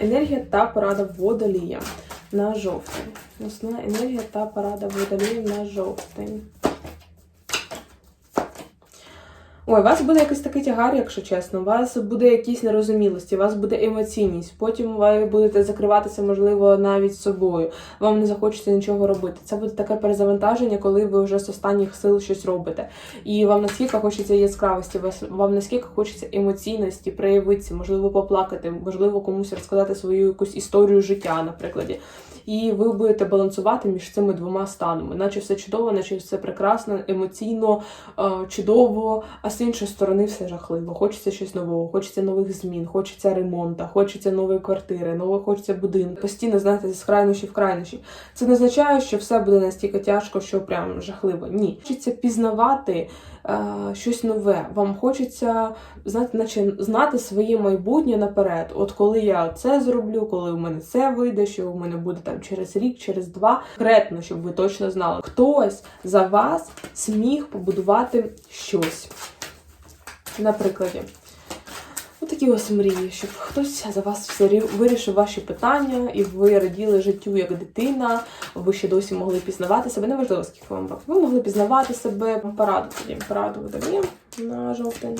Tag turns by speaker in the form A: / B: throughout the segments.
A: Енергія та порада водолія на жовтень. Основна енергія та порада водолія на жовтень. Ой, у вас буде якийсь такий тягар, якщо чесно. У вас буде якісь нерозумілості, у вас буде емоційність. Потім ви будете закриватися, можливо, навіть собою. Вам не захочеться нічого робити. Це буде таке перезавантаження, коли ви вже з останніх сил щось робите. І вам наскільки хочеться яскравості, вам наскільки хочеться емоційності, проявитися, можливо, поплакати, можливо, комусь розказати свою якусь історію життя, наприклад. І ви будете балансувати між цими двома станами, наче все чудово, наче все прекрасно, емоційно, е, чудово, а з іншої сторони все жахливо. Хочеться щось нового, хочеться нових змін, хочеться ремонту, хочеться нової квартири, нового хочеться будинку. Постійно знаєте, з крайнощі в крайнощі. Це не означає, що все буде настільки тяжко, що прям жахливо. Ні, хочеться пізнавати щось нове. Вам хочеться знаєте, наче знати своє майбутнє наперед. От коли я це зроблю, коли у мене це вийде, що у мене буде там через рік, через два. Конкретно, щоб ви точно знали, хтось за вас зміг побудувати щось. Наприклад, такі ось мрії, щоб хтось за вас вирішив ваші питання, і ви раділи життю як дитина, ви ще досі могли пізнавати себе. Неважливо, скільки вам років. Ви могли пізнавати себе пораду тоді. Пораду видаємо на жовтень.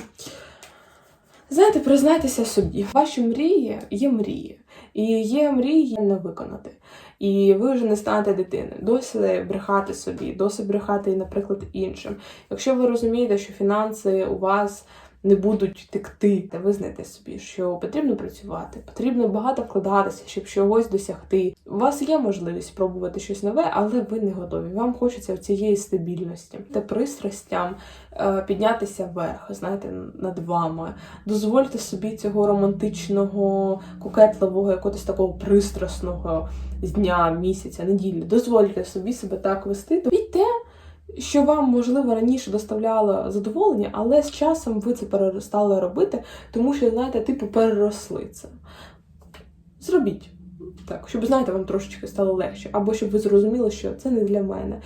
A: Знаєте, признайтеся собі, ваші мрії є мрії, і є мрії не виконати. І ви вже не станете дитиною. Досі брехати собі, досі брехати, наприклад, іншим. Якщо ви розумієте, що фінанси у вас не будуть текти, та визнайте собі, що потрібно працювати, потрібно багато вкладатися, щоб чогось досягти. У вас є можливість спробувати щось нове, але ви не готові. Вам хочеться цієї стабільності та пристрастям е, піднятися вверх, знаєте, над вами. Дозвольте собі цього романтичного, кокетливого, якогось такого пристрасного дня, місяця, неділі. Дозвольте собі себе так вести. Робіть те, що вам, можливо, раніше доставляло задоволення, але з часом ви це перестали робити, тому що, знаєте, типу, переросли це. Зробіть так, щоб, знаєте, вам трошечки стало легше, або щоб ви зрозуміли, що це не для мене.